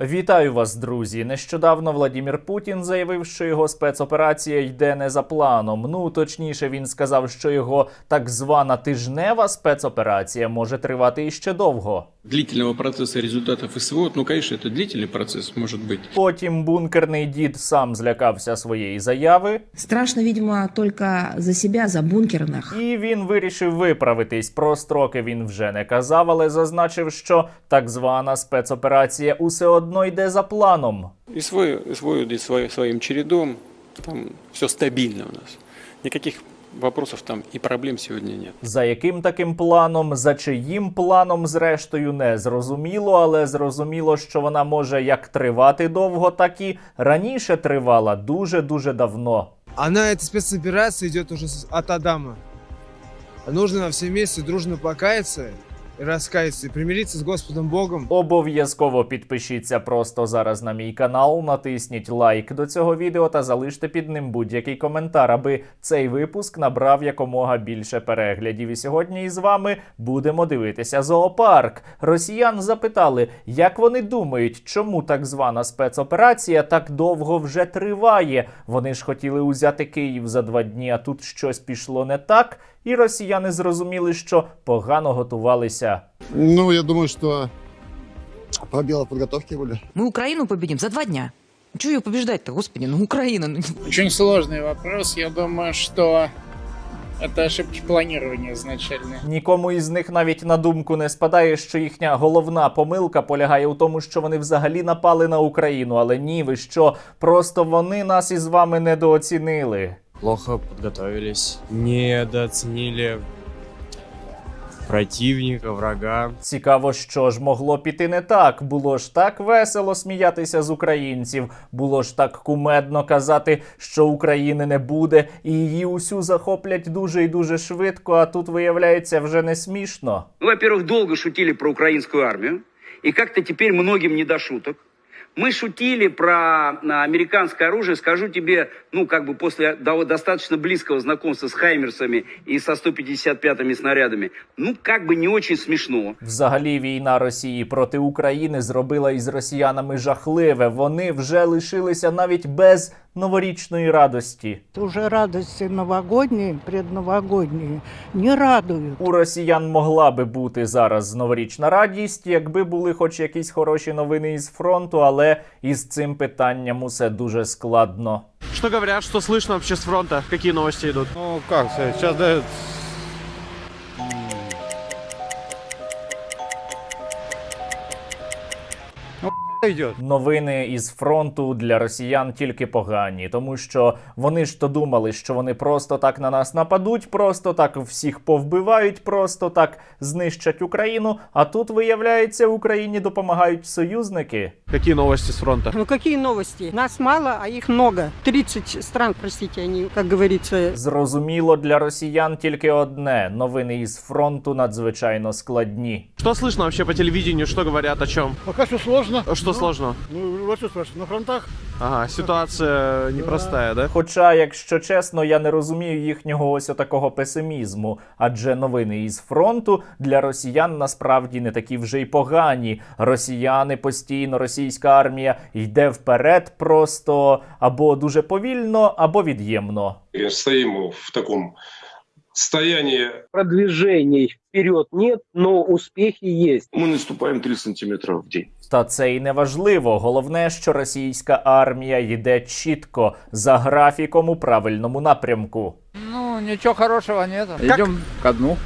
Вітаю вас, друзі. Нещодавно Владімір Путін заявив, що його спецоперація йде не за планом. Ну точніше, він сказав, що його так звана тижнева спецоперація може тривати іще довго длительного процесса результатов СВО, ну, конечно, это длительный процесс, может быть. Потім бункерний дід сам злякався своєї заяви, Страшно, видимо, только за себя, за бункерных. і він вирішив виправитись. Про строки він вже не казав, але зазначив, що так звана спецоперація усе одно йде за планом. И свой, СВО идет свой- своим чередом, там все стабильно у нас. Никаких вопросов там і проблем сьогодні нет. За яким таким планом, за чиїм планом, зрештою, не зрозуміло, але зрозуміло, що вона може як тривати довго, так і раніше тривала дуже дуже давно. Она, эта спецоперация, идет уже с- от Адама. Нужно все вместе дружно покаяться раскаяться, и с Господом Богом. Обов'язково підпишіться просто зараз на мій канал, натисніть лайк до цього відео та залиште під ним будь-який коментар, аби цей випуск набрав якомога більше переглядів. І сьогодні із вами будемо дивитися зоопарк. Росіян запитали, як вони думають, чому так звана спецоперація так довго вже триває. Вони ж хотіли узяти Київ за два дні, а тут щось пішло не так. І росіяни зрозуміли, що погано готувалися Ну, я думаю, что пробелы в подготовке были. Мы Украину победим за два дня. Чего ее побеждать-то, господи, ну Украина. ну, Очень сложный вопрос. Я думаю, что это ошибки планирования изначально. Нікому із них навіть на думку не спадає, що їхня головна помилка полягає у тому, що вони взагалі напали на Україну. Але ні, ви що, просто вони нас із вами недооцінили. плохо подготовились, недооценили противника, врага. Цікаво, що ж могло піти не так. Було ж так весело сміятися з українців, було ж так кумедно казати, що України не буде, і її усю захоплять дуже і дуже швидко. А тут виявляється вже не смішно. Во-первых, долго шутили про украинскую армию, и как-то теперь многим не до шуток. Мы шутили про а, американское оружие, скажу тебе, ну, как бы после до- достаточно близкого знакомства с Хаймерсами и со 155-ми снарядами, ну, как бы не очень смешно. Взагалі, війна Росії проти України зробила із росіянами жахливе. Вони вже лишилися навіть без новорічної радості. Уже радості новогодні, предновогодні не радують. У росіян могла би бути зараз новорічна радість, якби були хоч якісь хороші новини із фронту, але із цим питанням усе дуже складно. Що говорять, що слышно вообще з фронта? Які новості йдуть? Ну, как, сейчас Новини із фронту для росіян тільки погані, тому що вони ж то думали, що вони просто так на нас нападуть, просто так всіх повбивають, просто так знищать Україну. А тут виявляється, Україні допомагають союзники. Какие новости с фронта? Ну какие новости? Нас мало, а их много. 30 стран, простите, они, как говорится, Зрозуміло для росіян тільки одне: новини із фронту надзвичайно складні. Что слышно вообще по телевидению? Что говорят о чем? Пока все сложно. Что сложно? Ну, вот что на фронтах? Ага, ситуация непростая, да? Хоча, якщо чесно, я не розумію їхнього ось такого песимізму, адже новини із фронту для росіян насправді не такі вже й погані. Росіяни постійно, російська армія йде вперед, просто або дуже повільно, або від'ємно. стоим в таком состоянии. Продвижений вперед нет, но успехи есть. Мы наступаем 3 сантиметра в день. Та це й не важливо. Головне, що російська армія йде чітко за графіком у правильному напрямку. Ну, нічого хорошого нет. Йдемо ко дну.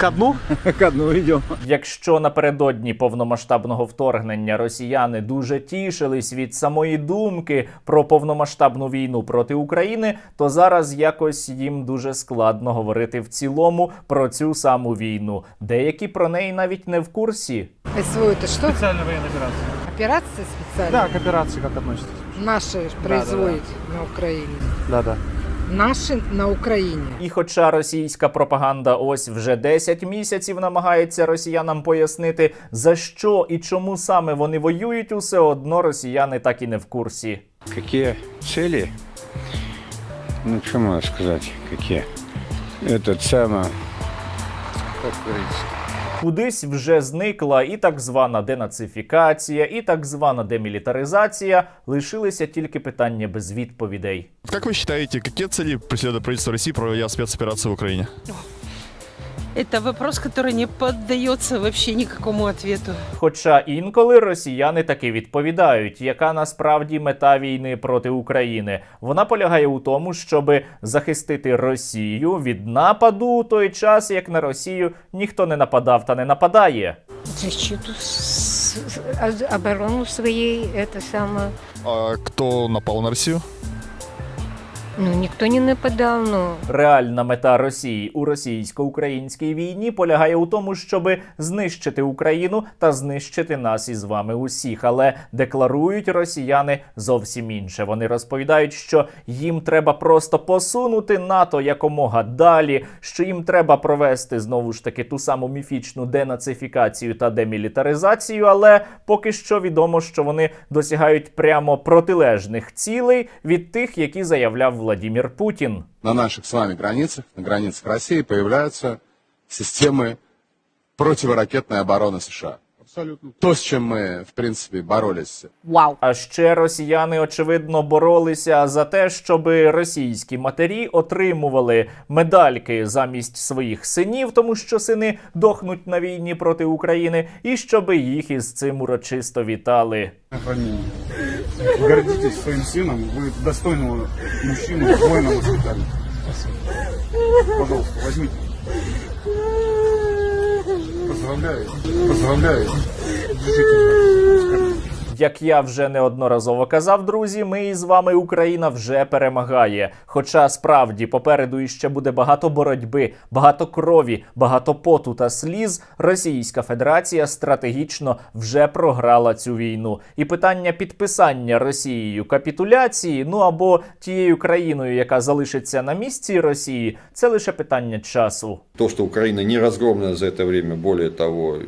Ко дну? Ко дну идем. Якщо напередодні повномасштабного вторгнення росіяни дуже тішились від самої думки про повномасштабну війну проти України, то зараз якось їм дуже складно говорити в цілому про цю саму війну. Деякі про неї навіть не в курсі. СВО это что? Специальная военная операция. Операция специальная? к операции как относитесь? Наши производят на Украине. Да-да. Наши на Украине. І хоча російська пропаганда ось вже 10 місяців намагається росіянам пояснити, за що і чому саме вони воюють, усе одно росіяни так і не в курсі. Какие цели? Ну, что можно сказать? Какие? Это самое, как говорится, Кудись вже зникла і так звана денацифікація, і так звана демілітаризація. Лишилися тільки питання без відповідей. Як ви вважаєте, які цілі преследует правительство Росії про спецоперацію в Украине? Это вопрос, который не поддается вообще никакому ответу. Хоча інколи росіяни таки відповідають, яка насправді мета війни проти України. Вона полягає у тому, щоб захистити Росію від нападу у той час, як на Росію ніхто не нападав та не нападає. Защиту оборону своей, это самое. А кто напал на Россию? Ну, никто не нападал, но... Реальна мета Росії у російсько-українській війні полягає у тому, щоб знищити Україну та знищити нас із вами усіх. Але декларують росіяни зовсім інше. Вони розповідають, що їм треба просто посунути НАТО якомога далі, що їм треба провести знову ж таки ту саму міфічну денацифікацію та демілітаризацію. Але поки що відомо, що вони досягають прямо протилежних цілей від тих, які заявляв Владімір Путін. На наших с вами границах, на границах России появляются системы противоракетной обороны США. Абсолютно. То, с чем мы, в принципе, боролись Вау. А ще росіяни очевидно боролися за те, щоб російські матері отримували медальки замість своїх синів, тому що сини дохнуть на війні проти України, і щоб їх із цим урочисто вітали. Гордитесь своим сыном, вы достойного мужчину, воина воспитали. Пожалуйста, возьмите. Поздравляю. Поздравляю. Як я вже неодноразово казав, друзі, ми із вами Україна вже перемагає. Хоча справді попереду іще буде багато боротьби, багато крові, багато поту та сліз. Російська Федерація стратегічно вже програла цю війну. І питання підписання Росією капітуляції, ну або тією країною, яка залишиться на місці Росії, це лише питання часу. То, что Украина не разгромлена за это время, более того,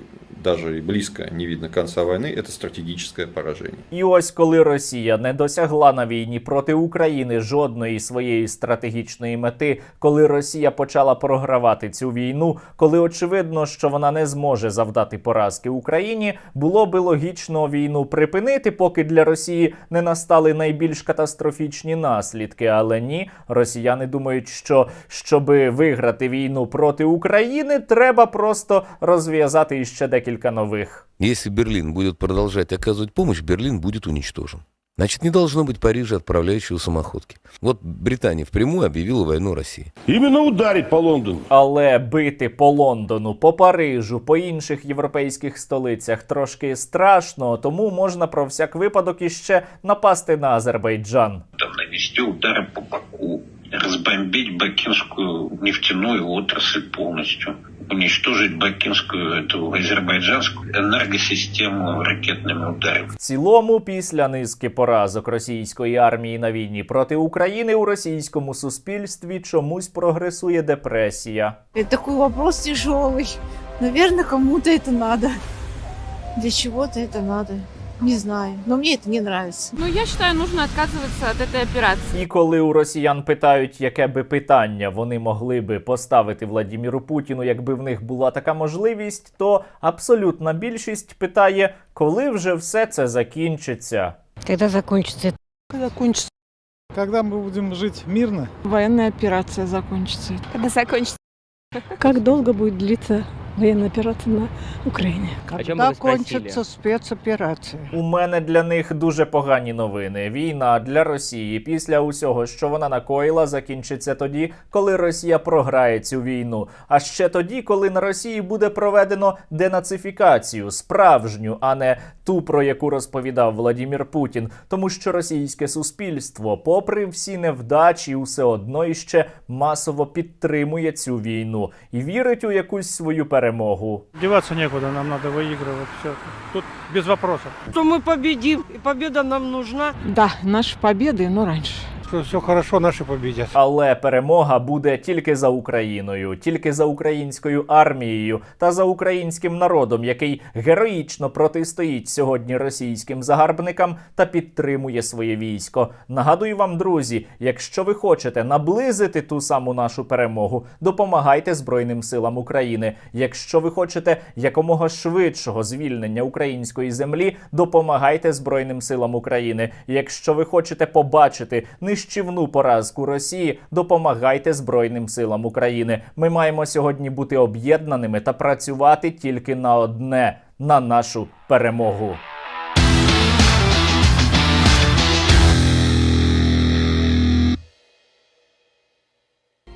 даже и близко не видно конца войны, это стратегическое поражение. І ось коли Росія не досягла на війні проти України жодної своєї стратегічної мети, коли Росія почала програвати цю війну, коли очевидно, що вона не зможе завдати поразки Україні, було би логічно війну припинити, поки для Росії не настали найбільш катастрофічні наслідки. Але ні, росіяни думають, що щоби виграти війну проти України, треба просто розв'язати іще декілька нових. Если Берлин будет продолжать оказывать помощь, Берлин будет уничтожен. Значит, не должно быть Парижа, отправляющего самоходки. Вот Британия впрямую объявила войну России. Именно ударить по Лондону. Але бити по Лондону, по Парижу, по інших європейських столицях трошки страшно, тому можна про всяк випадок іще напасти на Азербайджан. Там навести удары по Баку, разбомбить бакинскую нефтяную отрасль полностью, уничтожить бакинскую, эту азербайджанскую энергосистему ракетными ударами. В цілому, після низки поразок російської армії на війні проти України у російському суспільстві чомусь прогресує депресія. Это такой вопрос тяжелый. Наверное, кому-то это надо. Для чего-то это надо. Не знаю. Но мне это не нравится. Ну, я считаю, нужно отказываться от этой операции. І коли у росіян питають, яке би питання вони могли би поставити Владіміру Путіну, якби в них була така можливість, то абсолютна більшість питає, коли вже все це закінчиться. Когда закончится Когда кончится? Когда мы будем жить мирно? военная операция закончится? Когда закончится? Как долго будет длиться военная операция на Украине? Когда кончится спецоперация? У мене для них дуже погані новини. Війна для Росії після усього, що вона накоїла, закінчиться тоді, коли Росія програє цю війну. А ще тоді, коли на Росії буде проведено денацифікацію, справжню, а не ту, про яку розповідав Владімір Путін. Тому що російське суспільство, попри всі невдачі, усе одно іще масово підтримує цю війну і вірить у якусь свою перемогу Деваться некуда, нам надо выигрывать. Все. Тут без вопросов. Что мы победим, и победа нам нужна. Да, наши победы, но раньше. что все хорошо, наши победят. Але перемога буде тільки за Україною, тільки за українською армією та за українським народом, який героїчно протистоїть сьогодні російським загарбникам та підтримує своє військо. Нагадую вам, друзі, якщо ви хочете наблизити ту саму нашу перемогу, допомагайте Збройним силам України. Якщо ви хочете якомога швидшого звільнення української землі, допомагайте Збройним силам України. Якщо ви хочете побачити нищівну поразку Росії, допомагайте Збройним силам України. Ми маємо сьогодні бути об'єднаними та працювати тільки на одне на нашу перемогу.